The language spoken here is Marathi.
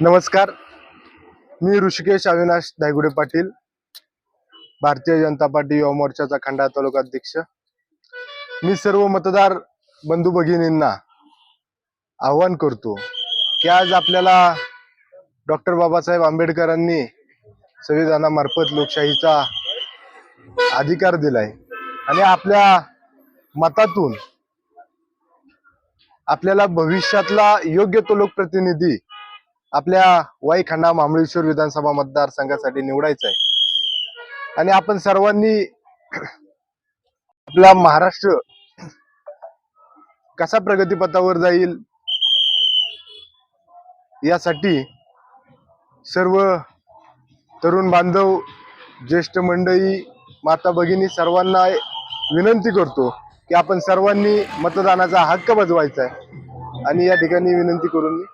नमस्कार. मी ऋषिकेश अविनाश धायगुडे पाटील भारतीय जनता पार्टी युवा मोर्चाचा खंडा तालुका अध्यक्ष. मी सर्व मतदार बंधू भगिनींना आव्हान करतो की आज आपल्याला डॉक्टर बाबासाहेब आंबेडकरांनी संविधानामार्फत लोकशाहीचा अधिकार दिलाय. आणि आपल्या मतातून आपल्याला भविष्यातला योग्य तो लोकप्रतिनिधी आपल्या वाई खंडा मामळेश्वर विधानसभा मतदारसंघासाठी निवडायचं आहे आणि आपण सर्वांनी आपला महाराष्ट्र कसा प्रगतीपथावर जाईल यासाठी सर्व तरुण बांधव ज्येष्ठ मंडळी माता भगिनी सर्वांना विनंती करतो की आपण सर्वांनी मतदानाचा हक्क बजवायचा आहे. आणि या ठिकाणी विनंती करून मी